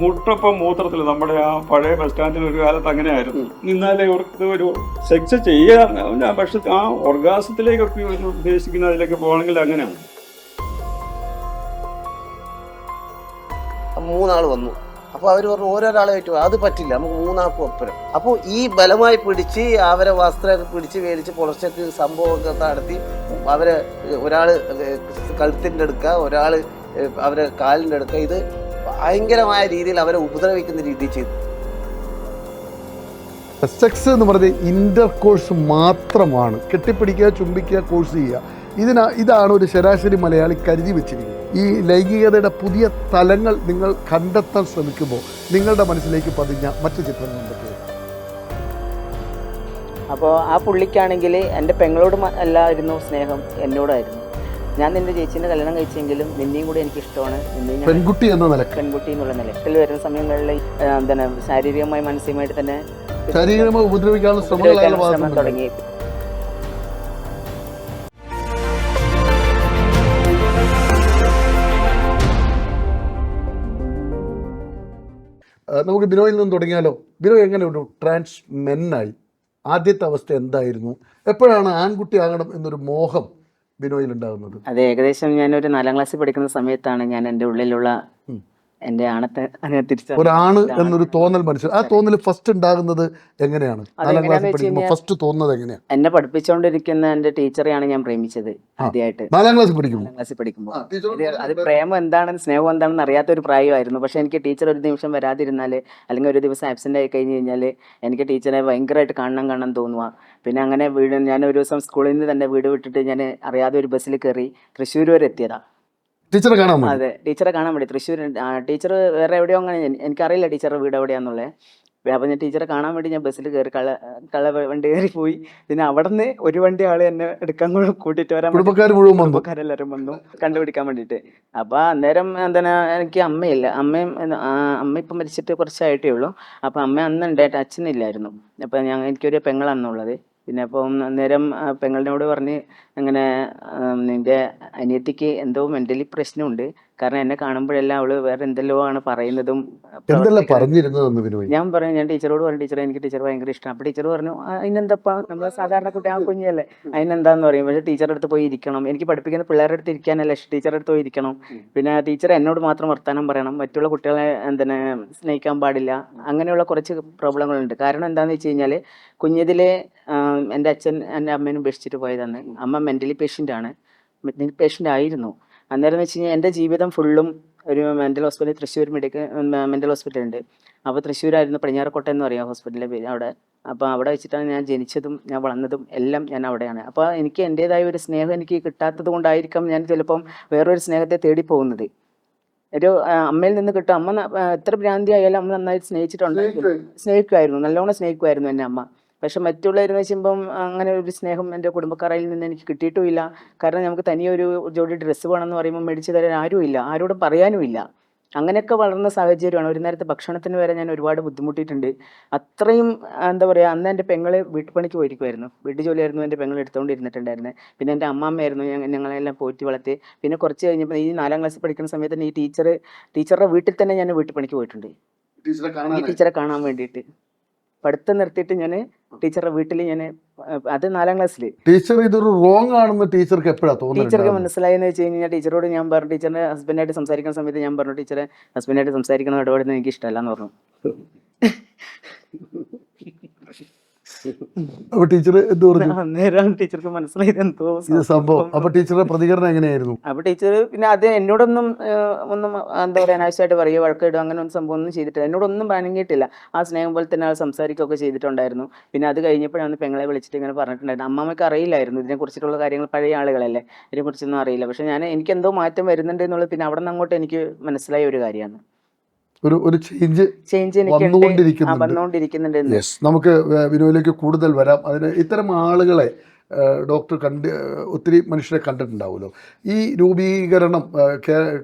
മുട്ടപ്പം മൂത്രത്തിൽ നമ്മുടെ ആ പഴയ ബസ് സ്റ്റാൻഡിൽ ഒരു കാലത്ത് അങ്ങനെയായിരുന്നു. നിന്നാലേ ഇവർക്ക് ഒരു സെക്സ് ചെയ്യാൻ പക്ഷെ ആ ഓർഗാസത്തിലേക്കൊക്കെ ഒരു ഉദ്ദേശിക്കുന്ന അതിലേക്ക് പോകണമെങ്കിൽ അങ്ങനെയാണ്. മൂന്നാൾ വന്നു. അപ്പോൾ അവർ പറഞ്ഞു ഓരോരാളെ ഏറ്റവും അത് പറ്റില്ല. നമുക്ക് മൂന്നാൾക്കും ഒപ്പരം. അപ്പോൾ ഈ ബലമായി പിടിച്ച് അവരെ വസ്ത്രമൊക്കെ പിടിച്ച് മേടിച്ച് പുലർച്ചയ്ക്ക് സംഭവമൊക്കെ നടത്തി അവരെ ഒരാൾ കഴുത്തിന്റെ എടുക്കുക ഒരാൾ അവരെ കാലിന്റെ എടുക്കുക ഇത് ഭയങ്കരമായ രീതിയിൽ അവരെ ഉപദ്രവിക്കുന്ന രീതി ചെയ്തു. സെക്സ് എന്ന് പറയുന്നത് ഇന്റർ കോഴ്സ് മാത്രമാണ്. കെട്ടിപ്പിടിക്കുക ചുംബിക്കുക കോഴ്സ് ചെയ്യുക. ഇതിനാ ഇതാണ് ഒരു ശരാശരി മലയാളി കരുതി വെച്ചിരിക്കുന്നത്. ഈ ലൈംഗികതയുടെ പുതിയ തലങ്ങൾ നിങ്ങൾ കണ്ടെത്താൻ ശ്രമിക്കുമ്പോൾ നിങ്ങളുടെ മനസ്സിലേക്ക് പതിഞ്ഞ മറ്റു ചിത്രങ്ങൾ എന്തൊക്കെയാണ്? അപ്പോൾ ആ പുള്ളിക്കാണെങ്കിൽ എന്റെ പെങ്ങളോട് അല്ലായിരുന്നു സ്നേഹം എന്നോടായിരുന്നു. ഞാൻ നിന്റെ ചേച്ചീനെ കല്യാണം കഴിച്ചെങ്കിലും നിന്നെയും കൂടി എനിക്ക് ഇഷ്ടമാണ് നിന്നെയും പെൺകുട്ടി എന്ന നിലയ്ക്ക്. പെൺകുട്ടി എന്നുള്ള നിലയിൽ വരുന്ന സമയങ്ങളിൽ എന്താണ് ശാരീരികമായി മാനസികമായിട്ട് തന്നെ ശാരീരികമായി ഉപദ്രവിക്കാനുള്ള ശ്രമം തുടങ്ങി നമുക്ക് ബിനോയിൽ നിന്ന് തുടങ്ങിയാലോ? ബിനോ എങ്ങനെ ഒരു ട്രാൻസ് മെന്നായി ആദ്യത്തെ അവസ്ഥ എന്തായിരുന്നു? എപ്പോഴാണ് ആൺകുട്ടി ആകണം എന്നൊരു മോഹം ബിനോയിൽ ഉണ്ടാകുന്നത് അതെ ഏകദേശം ഞാൻ ഒരു നാലാം ക്ലാസ്സിൽ പഠിക്കുന്ന സമയത്താണ് ഞാൻ എന്റെ ഉള്ളിലുള്ള ഉം. എന്റെ ആണത്തെ അങ്ങനെ തിരിച്ചു ഒരാണ് എന്നൊരു തോന്നൽ മനസ്സിൽ ആ തോന്നൽ ഫസ്റ്റ് ഉണ്ടാകുന്നത് എങ്ങനെയാണ്? നാലാം അതെങ്ങനെയാന്ന് ക്ലാസ്സിൽ പഠിക്കുമ്പോൾ ഫസ്റ്റ് തോന്നുന്നത് എങ്ങനെയാണ് എന്നെ പഠിപ്പിച്ചുകൊണ്ടിരിക്കുന്ന എന്റെ ടീച്ചറെയാണ് ഞാൻ പ്രേമിച്ചത് ആദ്യമായിട്ട് നാലാം ക്ലാസ് പഠിക്കുമ്പോൾ നാലാം ക്ലാസ്സിൽ പഠിക്കുമ്പോൾ അത് അത് പ്രേമം എന്താണെന്ന് സ്നേഹം എന്താണെന്ന് അറിയാത്ത ഒരു പ്രായമായിരുന്നു. പക്ഷെ എനിക്ക് ടീച്ചർ ഒരു നിമിഷം വരാതിരുന്നാൽ അല്ലെങ്കിൽ ഒരു ദിവസം ആബ്സെന്റ് ആയി കഴിഞ്ഞു കഴിഞ്ഞാൽ എനിക്ക് ടീച്ചറെ ഭയങ്കരമായിട്ട് കാണണം കാണണം തോന്നുക പിന്നെ അങ്ങനെ വീട് ഞാൻ ഒരു ദിവസം സ്കൂളിൽ നിന്ന് തന്നെ വീട് വിട്ടിട്ട് ഞാൻ അറിയാതെ ഒരു ബസ്സിൽ കയറി തൃശ്ശൂർ വരെ എത്തിയതാ. ടീച്ചറെ കാണാൻ അതെ ടീച്ചറെ കാണാൻ വേണ്ടി. തൃശ്ശൂർ ടീച്ചർ വേറെ എവിടെയോ അങ്ങനെ എനി- എനിക്കറിയില്ല ടീച്ചറുടെ വീട് എവിടെയാന്നുള്ളത്. അപ്പം ഞാൻ ടീച്ചറെ കാണാൻ വേണ്ടി ഞാൻ ബസ്സിൽ കയറി കള്ള കള്ള വണ്ടി കയറി പോയി. പിന്നെ അവിടെ നിന്ന് ഒരു വണ്ടി ആൾ എന്നെ എടുക്കാൻ കൂടെ കൂട്ടിയിട്ട് വരാൻ മുഴുവൻ വന്നു? കണ്ടുപിടിക്കാൻ വേണ്ടിയിട്ട്. അപ്പൊ അന്നേരം എന്താണ് എനിക്ക് അമ്മയില്ല. അമ്മയും എന്ത് അമ്മ ഇപ്പം മരിച്ചിട്ട് കുറച്ചായിട്ടേ ഉള്ളൂ. അപ്പൊ അമ്മ അന്ന് ഉണ്ടായിട്ട് അച്ഛനില്ലായിരുന്നു. അപ്പൊ ഞാൻ എനിക്കൊരു പെങ്ങളാണെന്നുള്ളത് പിന്നെ അപ്പം അന്നേരം പെങ്ങളിനോട് പറഞ്ഞ് അങ്ങനെ നിന്റെ അനിയത്തിക്ക് എന്തോ മെന്റലി പ്രശ്നമുണ്ട്. കാരണം എന്നെ കാണുമ്പോഴെല്ലാം അവൾ വേറെ എന്തെല്ലോ ആണ് പറയുന്നതും എന്തെല്ലാം പ്രവർത്തിക്കുന്നതും. പറഞ്ഞിരുന്നതെന്ന് ബിനോയ് ഞാൻ പറഞ്ഞു ഞാൻ ടീച്ചറോട് പറഞ്ഞു ടീച്ചറെ എനിക്ക് ടീച്ചർ ഭയങ്കര ഇഷ്ടമാണ് അപ്പൊ ടീച്ചർ പറഞ്ഞു അതിനെന്താ നമ്മളെ സാധാരണ കുട്ടി ആ കുഞ്ഞല്ലേ. അതിനെന്താന്ന് പറയും. പക്ഷെ ടീച്ചറുടെ അടുത്ത് പോയി ഇരിക്കണം. എനിക്ക് പഠിപ്പിക്കുന്ന പിള്ളേരുടെ അടുത്ത് ഇരിക്കാനല്ല ഇഷ്ടം. ടീച്ചറുടെ അടുത്ത് പോയി ഇരിക്കണം. പിന്നെ ടീച്ചർ എന്നോട് മാത്രം വർത്താനം പറയണം. മറ്റുള്ള കുട്ടികളെ എന്തിനെ സ്നേഹിക്കാൻ പാടില്ല. അങ്ങനെയുള്ള കുറച്ച് പ്രോബ്ലങ്ങളുണ്ട്. കാരണം എന്താണെന്ന് വെച്ച് കഴിഞ്ഞാൽ കുഞ്ഞതിലെ എന്റെ അച്ഛൻ എന്റെ അമ്മേനെ ഉപേക്ഷിച്ചിട്ട് പോയതാണ്. അമ്മ മെന്റലി പേഷ്യന്റ് ആണ്. മെന്റലി പേഷ്യന്റ് ആയിരുന്നു. അന്നേരം എന്ന് വെച്ച് കഴിഞ്ഞാൽ എന്റെ ജീവിതം ഫുള്ളും ഒരു mental hospital Thrissur medical mental hospital ഉണ്ട്. അപ്പോൾ തൃശ്ശൂരായിരുന്നു പടിഞ്ഞാറക്കോട്ട എന്ന് പറയാം ഹോസ്പിറ്റലിന്റെ പേര് അവിടെ. അപ്പോൾ അവിടെ വെച്ചിട്ടാണ് ഞാൻ ജനിച്ചതും ഞാൻ വളർന്നതും എല്ലാം ഞാൻ അവിടെയാണ്. അപ്പോൾ എനിക്ക് എന്റേതായ ഒരു സ്നേഹം എനിക്ക് കിട്ടാത്തത് കൊണ്ടായിരിക്കാം ഞാൻ ചിലപ്പം വേറൊരു സ്നേഹത്തെ തേടി പോകുന്നത്. ഒരു അമ്മയിൽ നിന്ന് കിട്ടും. അമ്മ എത്ര ഭ്രാന്തി ആയാലും അമ്മ നന്നായിട്ട് സ്നേഹിച്ചിട്ടുണ്ട് സ്നേഹിക്കുമായിരുന്നു നല്ലോണം സ്നേഹിക്കുമായിരുന്നു എന്റെ അമ്മ. പക്ഷെ മറ്റുള്ളവരെന്ന് വെച്ചുമ്പം അങ്ങനെ ഒരു സ്നേഹം എന്റെ കുടുംബക്കാരിൽ നിന്ന് എനിക്ക് കിട്ടിയിട്ടുമില്ല. കാരണം നമുക്ക് തനിയൊരു ജോഡി ഡ്രസ്സ് വേണമെന്ന് പറയുമ്പോൾ മേടിച്ചു തരാൻ ആരുമില്ല. ആരോടും പറയാനുമില്ല. അങ്ങനെയൊക്കെ വളർന്ന സാഹചര്യമാണ്. ഒരു നേരത്തെ ഭക്ഷണത്തിന് വരെ ഞാൻ ഒരുപാട് ബുദ്ധിമുട്ടിയിട്ടുണ്ട്. അത്രയും എന്താ പറയുക അന്ന് എന്റെ പെങ്ങളെ വീട്ടുപണിക്ക് പോയിരിക്കുമായിരുന്നു വീട്ടു ജോലിയായിരുന്നു എന്റെ പെങ്ങൾ എടുത്തുകൊണ്ടിരുന്നിട്ടുണ്ടായിരുന്നത് പിന്നെ എന്റെ അമ്മമ്മയായിരുന്നു ഞാൻ ഞങ്ങളെല്ലാം പോറ്റി വളർത്തി. പിന്നെ കുറച്ച് കഴിഞ്ഞപ്പോൾ ഈ നാലാം ക്ലാസ്സിൽ പഠിക്കുന്ന സമയത്ത് തന്നെ ഈ ടീച്ചർ ടീച്ചറുടെ വീട്ടിൽ തന്നെ ഞാൻ വീട്ടുപണിക്ക് പോയിട്ടുണ്ട്. ടീച്ചറെ കാണാൻ വേണ്ടിയിട്ട്. പഠിത്തം നിർത്തിയിട്ട് ഞാൻ ടീച്ചറുടെ വീട്ടിൽ ഞാൻ അത് നാലാം ക്ലാസ്സിൽ ടീച്ചർ ഇതൊരു റോങ് ആണെന്ന് ടീച്ചർക്ക് എപ്പോഴാ ടീച്ചർക്ക് മനസ്സിലായി മനസ്സിലായെന്ന് വെച്ച് കഴിഞ്ഞാൽ ടീച്ചറോട് ഞാൻ പറഞ്ഞു ടീച്ചറിന്റെ ഹസ്ബൻഡായിട്ട് സംസാരിക്കുന്ന സമയത്ത് ഞാൻ പറഞ്ഞു ടീച്ചറെ ഹസ്ബൻഡായിട്ട് സംസാരിക്കുന്ന ഇടപെടുന്നത് എനിക്ക് ഇഷ്ടമല്ല എന്ന് പറഞ്ഞു. അപ്പൊ ടീച്ചർ എന്ത് പറഞ്ഞു? അന്നേരം ടീച്ചർക്ക് മനസ്സിലായത് എന്തോ ഇത് സംഭവം. അപ്പൊ ടീച്ചറുടെ പ്രതികരണം എങ്ങനെയായിരുന്നു? അപ്പൊ ടീച്ചർ പിന്നെ അത് എന്നോടൊന്നും ഒന്നും എന്താ പറയാ അനാവശ്യമായിട്ട് പറയുക വഴക്കിടുക അങ്ങനെ ഒന്നും സംഭവം ഒന്നും ചെയ്തിട്ടില്ല. എന്നോടൊന്നും പനങ്ങിയിട്ടില്ല ആ സ്നേഹം പോലെ തന്നെ ആൾ സംസാരിക്കുകയൊക്കെ ചെയ്തിട്ടുണ്ടായിരുന്നു. പിന്നെ അത് കഴിഞ്ഞപ്പോഴാണ് പെങ്ങളെ വിളിച്ചിട്ട് ഇങ്ങനെ പറഞ്ഞിട്ടുണ്ടായിരുന്നു. അമ്മമ്മയ്ക്ക് അറിയില്ലായിരുന്നു. ഇതിനെ കുറിച്ചിട്ടുള്ള കാര്യങ്ങൾ പഴയ ആളുകളല്ലേ? ഇതിനെ കുറിച്ചൊന്നും അറിയില്ല. പക്ഷെ ഞാൻ എനിക്ക് എന്തോ മാറ്റം വരുന്നുണ്ട് എന്നുള്ളത് പിന്നെ അവിടെ നിന്ന് അങ്ങോട്ട് എനിക്ക് മനസ്സിലായ ഒരു കാര്യമാണ്. ഒരു ഒരു ചേഞ്ച് വന്നുകൊണ്ടിരിക്കുന്നുണ്ട്. വന്നുകൊണ്ടിരിക്കുന്നുണ്ട് യെസ് നമുക്ക് വിനോയിലേക്ക് കൂടുതൽ വരാം. അതിന് ഇത്തരം ആളുകളെ ഡോക്ടർ കണ്ട് ഒത്തിരി മനുഷ്യരെ കണ്ടിട്ടുണ്ടാവുമല്ലോ. ഈ രൂപീകരണം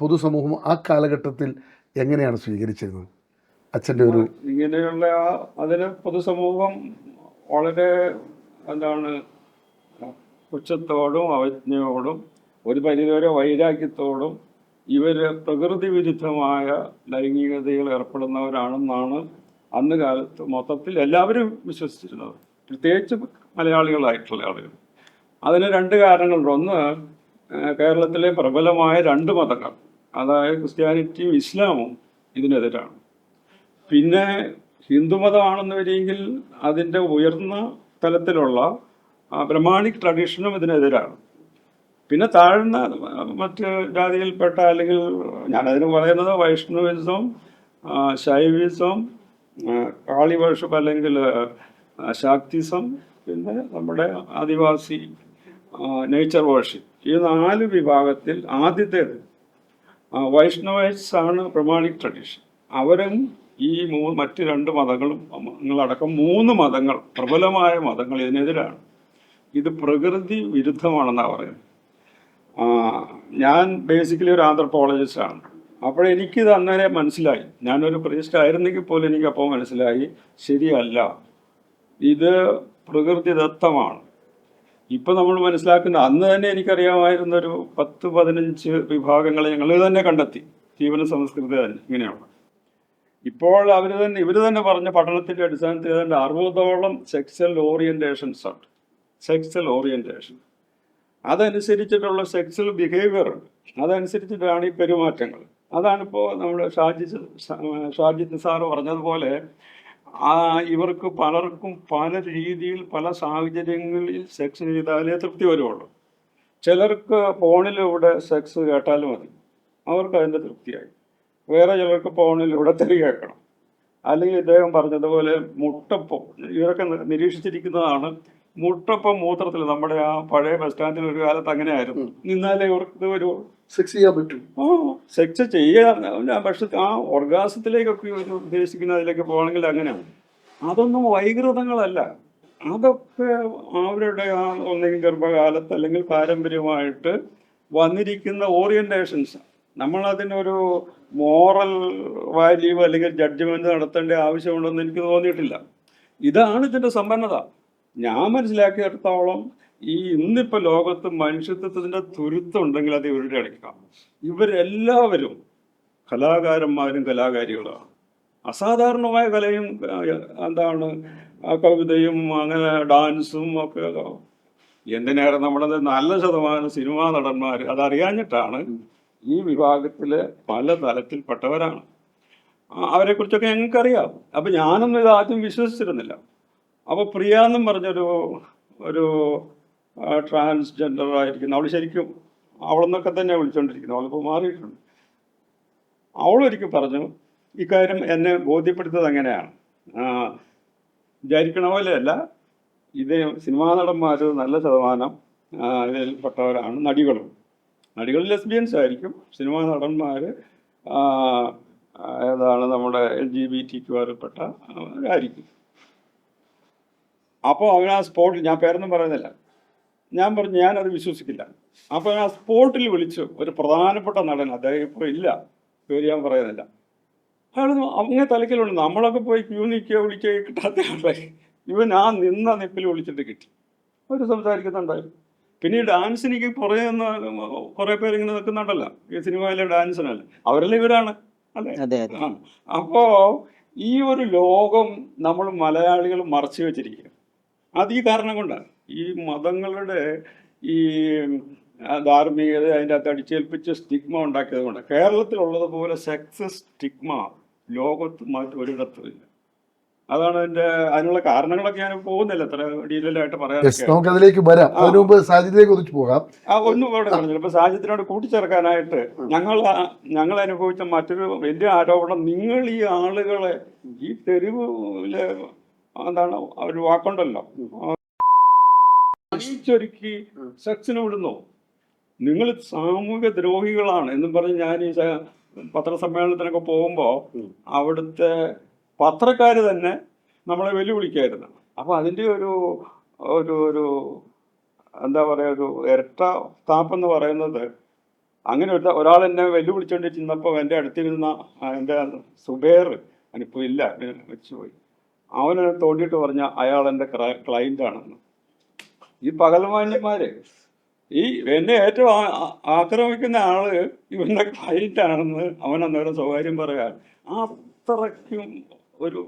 പൊതുസമൂഹം ആ കാലഘട്ടത്തിൽ എങ്ങനെയാണ് സ്വീകരിച്ചിരുന്നത്? അച്ഛന്റെ ഒരു ഇങ്ങനെയുള്ള ആ അതിന് പൊതുസമൂഹം വളരെ എന്താണ് പുച്ഛത്തോടും അവജ്ഞയോടും ഒരു പരിധിവരെ വൈരാഗ്യത്തോടും ഇവർ പ്രകൃതി വിരുദ്ധമായ ലൈംഗികതയിൽ ഏർപ്പെടുന്നവരാണെന്നാണ് അന്ന് കാലത്ത് മൊത്തത്തിൽ എല്ലാവരും വിശ്വസിച്ചിരുന്നത്. പ്രത്യേകിച്ച് മലയാളികളായിട്ടുള്ള ആളുകൾ. അതിന് രണ്ട് കാരണങ്ങളുണ്ട്. ഒന്ന് കേരളത്തിലെ പ്രബലമായ രണ്ട് മതങ്ങൾ അതായത് ക്രിസ്ത്യാനിറ്റിയും ഇസ്ലാമും ഇതിനെതിരാണ്. പിന്നെ ഹിന്ദുമതമാണെന്ന് വരികിൽ അതിന്റെ ഉയർന്ന തലത്തിലുള്ള ബ്രഹ്മാണിക് ട്രഡീഷനും ഇതിനെതിരാണ്. പിന്നെ താഴ്ന്ന മറ്റ് ജാതിയിൽപ്പെട്ട അല്ലെങ്കിൽ ഞാനതിന് പറയുന്നത് വൈഷ്ണവിസം ശൈവിസം ആ, കാളി വർഷിപ്പ് അല്ലെങ്കിൽ ശാക്തിസം പിന്നെ നമ്മുടെ ആദിവാസി നേച്ചർ വർഷിപ്പ് ഈ നാല് വിഭാഗത്തിൽ ആദ്യത്തേത് വൈഷ്ണവൈറ്റ്സ് ആണ് പ്രമാണിക് ട്രഡീഷൻ അവരും ഈ മൂ മറ്റ് രണ്ട് മതങ്ങളും നിങ്ങളടക്കം മൂന്ന് മതങ്ങൾ പ്രബലമായ മതങ്ങൾ ഇതിനെതിരാണ്. ഇത് പ്രകൃതി വിരുദ്ധമാണെന്നാണ് പറയുന്നത്. ഞാൻ ബേസിക്കലി ഒരു ആന്ത്രപ്പോളജിസ്റ്റാണ് അപ്പോൾ എനിക്കിത് അന്നേരെ മനസ്സിലായി. ഞാനൊരു പ്രതിഷ്ഠ ആയിരുന്നെങ്കിൽ പോലും എനിക്കപ്പോൾ മനസ്സിലായി ശരിയല്ല. ഇത് പ്രകൃതിദത്തമാണ് ഇപ്പം നമ്മൾ മനസ്സിലാക്കുന്ന അന്ന് തന്നെ എനിക്കറിയാമായിരുന്ന ഒരു പത്ത് പതിനഞ്ച് വിഭാഗങ്ങളെ ഞങ്ങൾ തന്നെ കണ്ടെത്തി. ജീവന സംസ്കൃതി തന്നെ ഇങ്ങനെയുള്ള ഇപ്പോൾ അവർ തന്നെ ഇവർ തന്നെ പറഞ്ഞ പഠനത്തിന്റെ അടിസ്ഥാനത്തിൽ ഏതാണ്ട് അറുപതോളം സെക്സൽ ഓറിയന്റേഷൻസ് ഉണ്ട്. സെക്സൽ ഓറിയന്റേഷൻ അതനുസരിച്ചിട്ടുള്ള സെക്സൽ ബിഹേവിയർ ഉണ്ട്. അതനുസരിച്ചിട്ടാണ് ഈ പെരുമാറ്റങ്ങൾ. അതാണിപ്പോൾ നമ്മൾ ഷാജിത് ഷാജിത് സാറ് പറഞ്ഞതുപോലെ ഇവർക്ക് പലർക്കും പല രീതിയിൽ പല സാഹചര്യങ്ങളിൽ സെക്സ് ചെയ്താലേ തൃപ്തി വരുവുള്ളൂ. ചിലർക്ക് ഫോണിലൂടെ സെക്സ് കേട്ടാലും മതി. അവർക്ക് അതിന്റെ തൃപ്തിയായി. വേറെ ചിലർക്ക് ഫോണിലൂടെ തെറി കേൾക്കണം. അല്ലെങ്കിൽ ഇദ്ദേഹം പറഞ്ഞതുപോലെ മുട്ടപ്പോ ഇവരൊക്കെ നിരീക്ഷിച്ചിരിക്കുന്നതാണ് മുട്ടപ്പം മൂത്രത്തിൽ നമ്മുടെ ആ പഴയ ബസ് സ്റ്റാൻഡിൽ ഒരു കാലത്ത് അങ്ങനെയായിരുന്നു. നിന്നാലേ ഇവർക്ക് ഒരു സെക്സ് ചെയ്യാൻ പറ്റും. ഓ സെക്സ് ചെയ്യാൻ പക്ഷെ ആ ഓർഗാസത്തിലേക്കൊക്കെ ഒരു ഉദ്ദേശിക്കുന്ന അതിലേക്ക് പോകണമെങ്കിൽ അങ്ങനെയാണ്. അതൊന്നും വൈകൃതങ്ങളല്ല. അതൊക്കെ അവരുടെ ആ ഒന്നെങ്കിൽ ഗർഭകാലത്ത് അല്ലെങ്കിൽ പാരമ്പര്യമായിട്ട് വന്നിരിക്കുന്ന ഓറിയന്റേഷൻസ് നമ്മൾ നമ്മളതിനൊരു മോറൽ വാല്യൂ അല്ലെങ്കിൽ ജഡ്ജ്മെന്റ് നടത്തേണ്ട ആവശ്യമുണ്ടെന്ന് എനിക്ക് തോന്നിയിട്ടില്ല. ഇതാണ് ഇതിന്റെ സമ്പന്നത. ഞാൻ മനസ്സിലാക്കിയെടുത്തോളം ഈ ഇന്നിപ്പോ ലോകത്ത് മനുഷ്യത്വത്തിന്റെ തുരുത്തുണ്ടെങ്കിൽ അത് ഇവരുടെ ഇടയ്ക്കാം ഇവരെല്ലാവരും കലാകാരന്മാരും കലാകാരികളാണ്. അസാധാരണമായ കലയും എന്താണ് കവിതയും അങ്ങനെ ഡാൻസും ഒക്കെ എന്തിനേറെ നമ്മുടെ നല്ല ശതമാനം സിനിമാ നടന്മാർ അതറിയാഞ്ഞിട്ടാണ് ഈ വിഭാഗത്തിലെ പല തലത്തിൽപ്പെട്ടവരാണ്. അവരെക്കുറിച്ചൊക്കെ ഞങ്ങൾക്കറിയാം. അപ്പൊ ഞാനൊന്നും ഇത് ആദ്യം വിശ്വസിച്ചിരുന്നില്ല. അപ്പൊ പ്രിയ എന്നും പറഞ്ഞൊരു ഒരു ട്രാൻസ്ജെൻഡർ ആയിരിക്കുന്നു. അവൾ ശരിക്കും അവളെന്നൊക്കെ തന്നെ വിളിച്ചുകൊണ്ടിരിക്കുന്നു അവളിപ്പോൾ മാറിയിട്ടുണ്ട്. അവളൊരിക്കൽ പറഞ്ഞു ഇക്കാര്യം എന്നെ ബോധ്യപ്പെടുത്തത് അങ്ങനെയാണ്. വിചാരിക്കണ പോലെയല്ല. ഇത് സിനിമാ നടന്മാർ നല്ല ശതമാനം ഇതിൽ ഇതിൽപ്പെട്ടവരാണ് നടികളും. നടികൾ ലെസ്ബിയൻസ് ആയിരിക്കും. സിനിമാ നടന്മാർ ഏതാണ് നമ്മുടെ എൽ ജി ബി ടി ആയിരിക്കും അപ്പോൾ അവൻ ആ സ്പോട്ടിൽ ഞാൻ പേരൊന്നും പറയുന്നില്ല. ഞാൻ പറഞ്ഞു ഞാനത് വിശ്വസിക്കില്ല. അപ്പോൾ ആ സ്പോട്ടിൽ വിളിച്ചു ഒരു പ്രധാനപ്പെട്ട നടൻ അദ്ദേഹം ഇപ്പോൾ ഇല്ല. പേര് ഞാൻ പറയുന്നില്ല. അയാൾ അങ്ങനെ തലക്കലുണ്ട് നമ്മളൊക്കെ പോയി ക്യൂ നിൽക്കുക വിളിക്കുക കിട്ടാത്ത ആളെ ഇവൻ ആ നിന്ന നിപ്പിൽ വിളിച്ചിട്ട് കിട്ടി. അവർ സംസാരിക്കുന്നുണ്ടായിരുന്നു. പിന്നെ ഈ ഡാൻസിനിക്ക് നിന്ന് കുറേ പേര് ഇങ്ങനെ നിൽക്കുന്നുണ്ടല്ലോ. ഈ സിനിമയിലെ ഡാൻസിനല്ല അവരെല്ലാം ഇവരാണ്. അല്ലേ? അതെ അതെ. അപ്പോ ഈ ഒരു ലോകം നമ്മൾ മലയാളികൾ മറച്ചു വെച്ചിരിക്കുക അത് ഈ കാരണം കൊണ്ടാണ്. ഈ മതങ്ങളുടെ ഈ ധാർമ്മികത അതിന്റെ അകത്ത് അടിച്ചേൽപ്പിച്ച സ്റ്റിഗ്മ ഉണ്ടാക്കിയത് കൊണ്ട് കേരളത്തിലുള്ളതുപോലെ സെക്സ് സ്റ്റിഗ്മ ലോകത്ത് ഇല്ല. അതാണ് അതിന്റെ അതിനുള്ള കാരണങ്ങളൊക്കെ ഞാൻ പോകുന്നില്ല. അത്ര ഡീറ്റെയിൽ ആയിട്ട് പറയാം നമുക്ക് അതിലേക്ക് വരാം. അതിനു മുമ്പ് പോകാം. ആ ഒന്നും അവിടെ പറഞ്ഞില്ല. ഇപ്പൊ സാഹചര്യത്തിനോട് കൂട്ടിച്ചേർക്കാനായിട്ട് ഞങ്ങൾ ഞങ്ങൾ അനുഭവിച്ച മറ്റൊരു വലിയ ആരോപണം നിങ്ങൾ ഈ ആളുകളെ ഈ തെരുവിൽ എന്താണ് ഒരു വാക്കുണ്ടല്ലോ. ചൊരുക്കി സെക്സിന് വിടുന്നു. നിങ്ങൾ സാമൂഹിക ദ്രോഹികളാണ് എന്നും പറഞ്ഞ് ഞാൻ ഈ പത്രസമ്മേളനത്തിനൊക്കെ പോകുമ്പോൾ അവിടുത്തെ പത്രക്കാർ തന്നെ നമ്മളെ വെല്ലുവിളിക്കായിരുന്നു. അപ്പോൾ അതിന്റെ ഒരു ഒരു ഒരു എന്താ പറയുക ഒരു ഇരട്ട താപ്പെന്ന് പറയുന്നത് അങ്ങനെ ഒരു ഒരാൾ എന്നെ വെല്ലുവിളിച്ചുകൊണ്ട് ചെന്നപ്പോൾ എന്റെ അടുത്തിരുന്ന എന്റെ സുബേർ അവനിപ്പോൾ ഇല്ല വെച്ചുപോയി. അവനെ തോണ്ടിയിട്ട് പറഞ്ഞ അയാൾ എന്റെ ക്ലയന്റ് ആണെന്ന്. ഈ പകൽമാന്യന്മാര് ഈ എന്നെ ഏറ്റവും ആക്രമിക്കുന്ന ആൾ ഇവന്റെ ക്ലയന്റ് ആണെന്ന് അവൻ അന്നേരം സ്വകാര്യം പറയാൻ അത്രയ്ക്കും ഒരു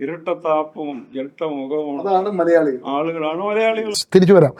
ഇരട്ടത്താപ്പും ഇരട്ട മുഖവും അതാണ് മലയാളികൾ ആളുകളാണ് മലയാളികൾ. തിരിച്ചു വരാം.